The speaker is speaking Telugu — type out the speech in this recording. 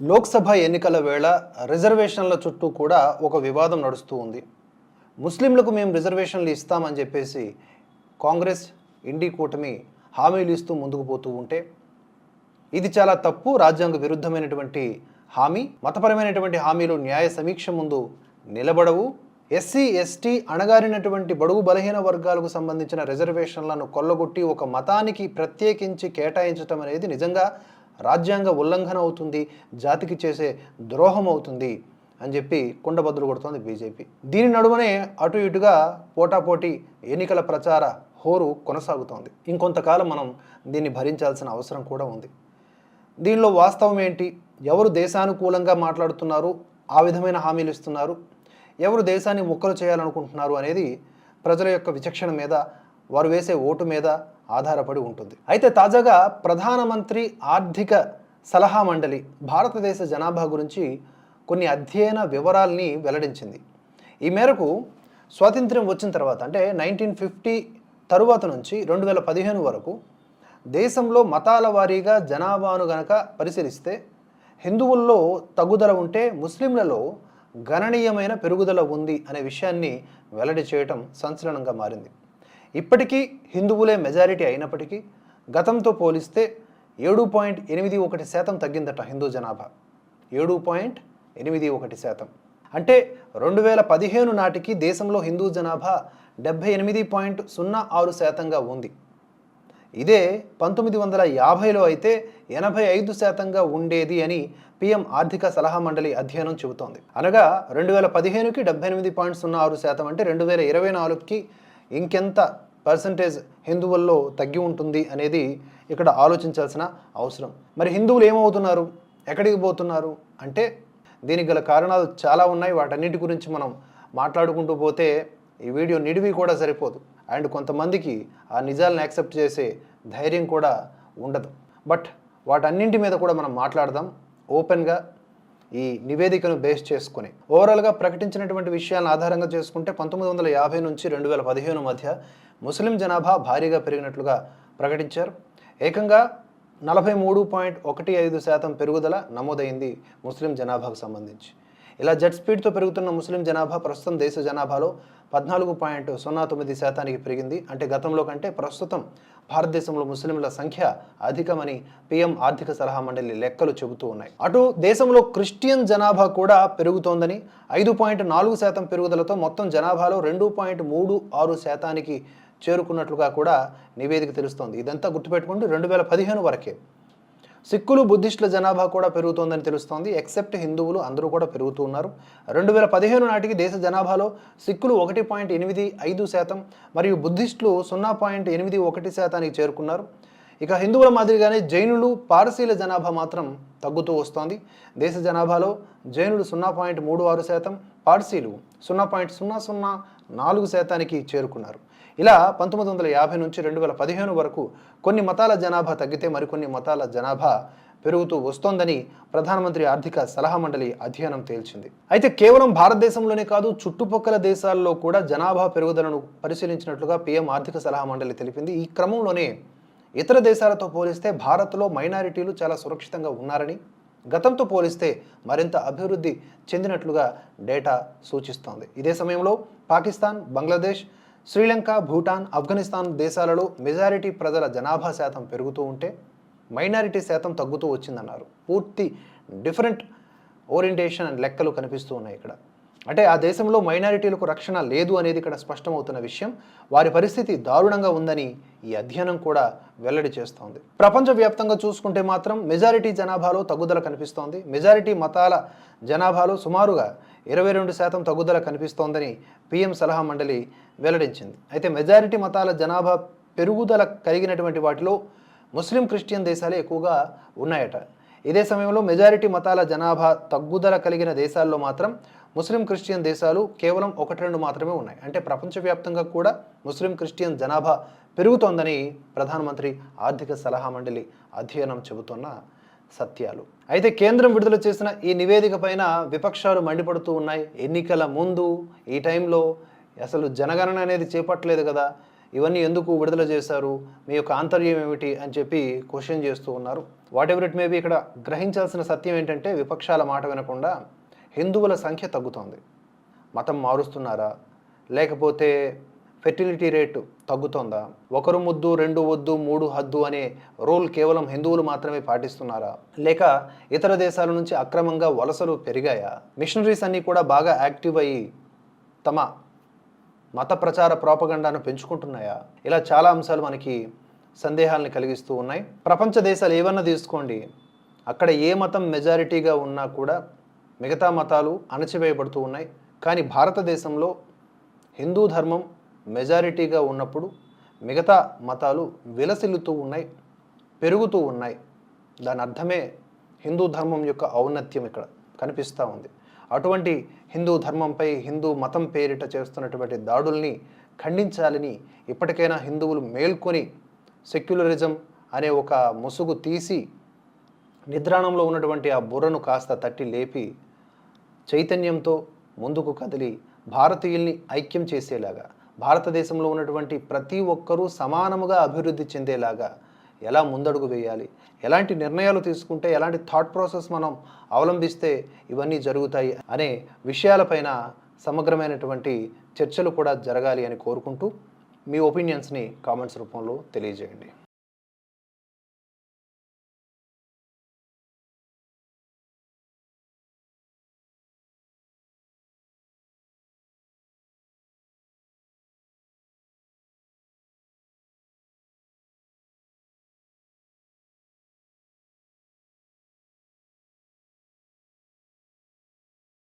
లోక్సభ ఎన్నికల వేళ రిజర్వేషన్ల చుట్టూ కూడా ఒక వివాదం నడుస్తూ ఉంది. ముస్లింలకు మేము రిజర్వేషన్లు ఇస్తామని చెప్పేసి కాంగ్రెస్ ఇండి కూటమి హామీలు ఇస్తూ ముందుకు పోతూ ఉంటే ఇది చాలా తప్పు రాజ్యాంగ విరుద్ధమైనటువంటి హామీ మతపరమైనటువంటి హామీలు న్యాయ సమీక్ష ముందు నిలబడవు. ఎస్సీ ఎస్టీ అణగారినటువంటి బడుగు బలహీన వర్గాలకు సంబంధించిన రిజర్వేషన్లను కొల్లగొట్టి ఒక మతానికి ప్రత్యేకించి కేటాయించటం అనేది నిజంగా రాజ్యాంగ ఉల్లంఘన అవుతుంది జాతికి చేసే ద్రోహం అవుతుంది అని చెప్పి కుండబద్దులు కొడుతోంది బీజేపీ. దీని నడుమనే అటు ఇటుగా పోటాపోటీ ఎన్నికల ప్రచార హోరు కొనసాగుతోంది. ఇంకొంతకాలం మనం దీన్ని భరించాల్సిన అవసరం కూడా ఉంది. దీనిలో వాస్తవం ఏంటి? ఎవరు దేశానుకూలంగా మాట్లాడుతున్నారు? ఆ విధమైన హామీలు ఇస్తున్నారు? ఎవరు దేశాన్ని ముక్కలు చేయాలనుకుంటున్నారు అనేది ప్రజల యొక్క విచక్షణ మీద వారు వేసే ఓటు మీద ఆధారపడి ఉంటుంది. అయితే తాజాగా ప్రధానమంత్రి ఆర్థిక సలహా మండలి భారతదేశ జనాభా గురించి కొన్ని అధ్యయన వివరాల్ని వెల్లడించింది. ఈ మేరకు స్వాతంత్ర్యం వచ్చిన తర్వాత అంటే నైన్టీన్ ఫిఫ్టీ తరువాత నుంచి రెండు వేల పదిహేను వరకు దేశంలో మతాల వారీగా జనాభాను గనక పరిశీలిస్తే హిందువుల్లో తగ్గుదల ఉంటే ముస్లింలలో గణనీయమైన పెరుగుదల ఉంది అనే విషయాన్ని వెల్లడి చేయటం సంచలనంగా మారింది. ఇప్పటికీ హిందువులే మెజారిటీ అయినప్పటికీ గతంతో పోలిస్తే ఏడు పాయింట్ ఎనిమిది ఒకటి శాతం తగ్గిందట హిందూ జనాభా. ఏడు పాయింట్ ఎనిమిది ఒకటి శాతం. అంటే రెండు వేల పదిహేను నాటికి దేశంలో హిందూ జనాభా డెబ్భై ఎనిమిది పాయింట్ సున్నా ఆరు శాతంగా ఉంది. ఇదే పంతొమ్మిది వందల యాభైలో అయితే ఎనభై ఐదు శాతంగా ఉండేది అని పిఎం ఆర్థిక సలహా మండలి అధ్యయనం చెబుతోంది. అనగా రెండు వేల పదిహేనుకి డెబ్బై ఎనిమిది పాయింట్ సున్నా ఆరు శాతం అంటే రెండు వేల ఇరవై నాలుగుకి ఇంకెంత పర్సంటేజ్ హిందువుల్లో తగ్గి ఉంటుంది అనేది ఇక్కడ ఆలోచించాల్సిన అవసరం. మరి హిందువులు ఏమవుతున్నారు? ఎక్కడికి పోతున్నారు? అంటే దీనికి గల కారణాలు చాలా ఉన్నాయి. వాటన్నిటి గురించి మనం మాట్లాడుకుంటూ పోతే ఈ వీడియో నిడివి కూడా సరిపోదు. అండ్ కొంతమందికి ఆ నిజాలను యాక్సెప్ట్ చేసే ధైర్యం కూడా ఉండదు. బట్ వాటన్నింటి మీద కూడా మనం మాట్లాడదాం. ఓపెన్గా ఈ నివేదికను బేస్ చేసుకుని. ఓవరాల్గా ప్రకటించినటువంటి విషయాలను ఆధారంగా చేసుకుంటే పంతొమ్మిది వందల యాభై నుంచి రెండు వేల పదిహేను మధ్య ముస్లిం జనాభా భారీగా పెరిగినట్లుగా ప్రకటించారు. ఏకంగా నలభై మూడు పాయింట్ ఒకటి ఐదు శాతం పెరుగుదల నమోదైంది ముస్లిం జనాభాకు సంబంధించి. ఇలా జెట్ స్పీడ్తో పెరుగుతున్న ముస్లిం జనాభా ప్రస్తుతం దేశ జనాభాలో పద్నాలుగు పాయింట్ సున్నా తొమ్మిది శాతానికి పెరిగింది. అంటే గతంలో కంటే ప్రస్తుతం భారతదేశంలో ముస్లింల సంఖ్య అధికమని పిఎం ఆర్థిక సలహా మండలి లెక్కలు చెబుతూ ఉన్నాయి. అటు దేశంలో క్రిస్టియన్ జనాభా కూడా పెరుగుతోందని ఐదు పాయింట్ నాలుగు శాతం పెరుగుదలతో మొత్తం జనాభాలో రెండు పాయింట్ మూడు ఆరు శాతానికి చేరుకున్నట్లుగా కూడా నివేదిక తెలుస్తోంది. ఇదంతా గుర్తుపెట్టుకుంటూ రెండు వేల పదిహేను వరకే. సిక్కులు బుద్ధిస్టుల జనాభా కూడా పెరుగుతోందని తెలుస్తోంది. ఎక్సెప్ట్ హిందువులు అందరూ కూడా పెరుగుతూ ఉన్నారు. రెండు వేల పదిహేను నాటికి దేశ జనాభాలో సిక్కులు ఒకటి పాయింట్ ఎనిమిది ఐదు శాతం మరియు బుద్ధిస్టులు సున్నా పాయింట్ ఎనిమిది ఒకటి శాతానికి చేరుకున్నారు. ఇక హిందువుల మాదిరిగానే జైనులు పారసీల జనాభా మాత్రం తగ్గుతూ వస్తోంది. దేశ జనాభాలో జైనులు సున్నా పాయింట్ మూడు ఆరు శాతం పార్సీలు సున్నా పాయింట్ సున్నా సున్నా నాలుగు శాతానికి చేరుకున్నారు. ఇలా పంతొమ్మిది వందల యాభై నుంచి రెండు వేల పదిహేను వరకు కొన్ని మతాల జనాభా తగ్గితే మరికొన్ని మతాల జనాభా పెరుగుతూ వస్తోందని ప్రధానమంత్రి ఆర్థిక సలహా మండలి అధ్యయనం తేల్చింది. అయితే కేవలం భారతదేశంలోనే కాదు చుట్టుపక్కల దేశాల్లో కూడా జనాభా పెరుగుదలను పరిశీలించినట్లుగా పీఎం ఆర్థిక సలహా మండలి తెలిపింది. ఈ క్రమంలోనే ఇతర దేశాలతో పోలిస్తే భారత్లో మైనారిటీలు చాలా సురక్షితంగా ఉన్నారని గతంతో పోలిస్తే మరింత అభివృద్ధి చెందినట్లుగా డేటా సూచిస్తోంది. ఇదే సమయంలో పాకిస్తాన్ బంగ్లాదేశ్ శ్రీలంక భూటాన్ ఆఫ్ఘనిస్తాన్ దేశాలలో మెజారిటీ ప్రజల జనాభా శాతం పెరుగుతూ ఉంటే మైనారిటీ శాతం తగ్గుతూ వచ్చిందన్నారు. పూర్తి డిఫరెంట్ ఓరియంటేషన్ అండ్ లెక్కలు కనిపిస్తూ ఉన్నాయి ఇక్కడ. అంటే ఆ దేశంలో మైనారిటీలకు రక్షణ లేదు అనేది ఇక్కడ స్పష్టమవుతున్న విషయం. వారి పరిస్థితి దారుణంగా ఉందని ఈ అధ్యయనం కూడా వెల్లడి చేస్తోంది. ప్రపంచవ్యాప్తంగా చూసుకుంటే మాత్రం మెజారిటీ జనాభాలో తగ్గుదల కనిపిస్తోంది. మెజారిటీ మతాల జనాభాలో సుమారుగా ఇరవై రెండు శాతం తగ్గుదల కనిపిస్తోందని పిఎం సలహా మండలి వెల్లడించింది. అయితే మెజారిటీ మతాల జనాభా పెరుగుదల కలిగినటువంటి వాటిలో ముస్లిం క్రిస్టియన్ దేశాలే ఎక్కువగా ఉన్నాయట. ఇదే సమయంలో మెజారిటీ మతాల జనాభా తగ్గుదల కలిగిన దేశాల్లో మాత్రం ముస్లిం క్రిస్టియన్ దేశాలు కేవలం ఒకటి రెండు మాత్రమే ఉన్నాయి. అంటే ప్రపంచవ్యాప్తంగా కూడా ముస్లిం క్రిస్టియన్ జనాభా పెరుగుతోందని ప్రధానమంత్రి ఆర్థిక సలహా మండలి అధ్యయనం చెబుతున్న సత్యాలు. అయితే కేంద్రం విడుదల చేసిన ఈ నివేదిక పైన విపక్షాలు మండిపడుతూ ఉన్నాయి. ఎన్నికల ముందు ఈ టైంలో అసలు జనగణన అనేది చేపట్టలేదు కదా. ఇవన్నీ ఎందుకు విడుదల చేశారు? మీ యొక్క ఆంతర్యం ఏమిటి? అని చెప్పి క్వశ్చన్ చేస్తూ ఉన్నారు. వాట్ ఎవర్ ఇట్ మేబీ ఇక్కడ గ్రహించాల్సిన సత్యం ఏంటంటే విపక్షాల మాట వినకుండా హిందువుల సంఖ్య తగ్గుతోంది. మతం మారుస్తున్నారా? లేకపోతే ఫెర్టిలిటీ రేటు తగ్గుతోందా? ఒకరు ముద్దు రెండు వద్దు మూడు హద్దు అనే రూల్ కేవలం హిందువులు మాత్రమే పాటిస్తున్నారా? లేక ఇతర దేశాల నుంచి అక్రమంగా వలసలు పెరిగాయా? మిషనరీస్ అన్నీ కూడా బాగా యాక్టివ్ అయ్యి తమ మత ప్రచార ప్రోపగండాను పెంచుకుంటున్నాయా? ఇలా చాలా అంశాలు మనకి సందేహాలను కలిగిస్తూ ఉన్నాయి. ప్రపంచ దేశాలు ఏవన్నా తీసుకోండి. అక్కడ ఏ మతం మెజారిటీగా ఉన్నా కూడా మిగతా మతాలు అణచివేయబడుతూ ఉన్నాయి. కానీ భారతదేశంలో హిందూ ధర్మం మెజారిటీగా ఉన్నప్పుడు మిగతా మతాలు విలసిల్లుతూ ఉన్నాయి పెరుగుతూ ఉన్నాయి. దాని అర్థమే హిందూ ధర్మం యొక్క ఔన్నత్యం ఇక్కడ కనిపిస్తూ ఉంది. అటువంటి హిందూ ధర్మంపై హిందూ మతం పేరిట చేస్తున్నటువంటి దాడుల్ని ఖండించాలని ఇప్పటికైనా హిందువులు మేల్కొని సెక్యులరిజం అనే ఒక ముసుగు తీసి నిద్రాణంలో ఉన్నటువంటి ఆ బుర్రను కాస్త తట్టి లేపి చైతన్యంతో ముందుకు కదిలి భారతీయుల్ని ఐక్యం చేసేలాగా భారతదేశంలో ఉన్నటువంటి ప్రతి ఒక్కరూ సమానముగా అభివృద్ధి చెందేలాగా ఎలా ముందడుగు వేయాలి? ఎలాంటి నిర్ణయాలు తీసుకుంటే ఎలాంటి థాట్ ప్రాసెస్ మనం అవలంబిస్తే ఇవన్నీ జరుగుతాయి అనే విషయాలపైన సమగ్రమైనటువంటి చర్చలు కూడా జరగాలి అని కోరుకుంటూ మీ ఒపీనియన్స్ని కామెంట్స్ రూపంలో తెలియజేయండి.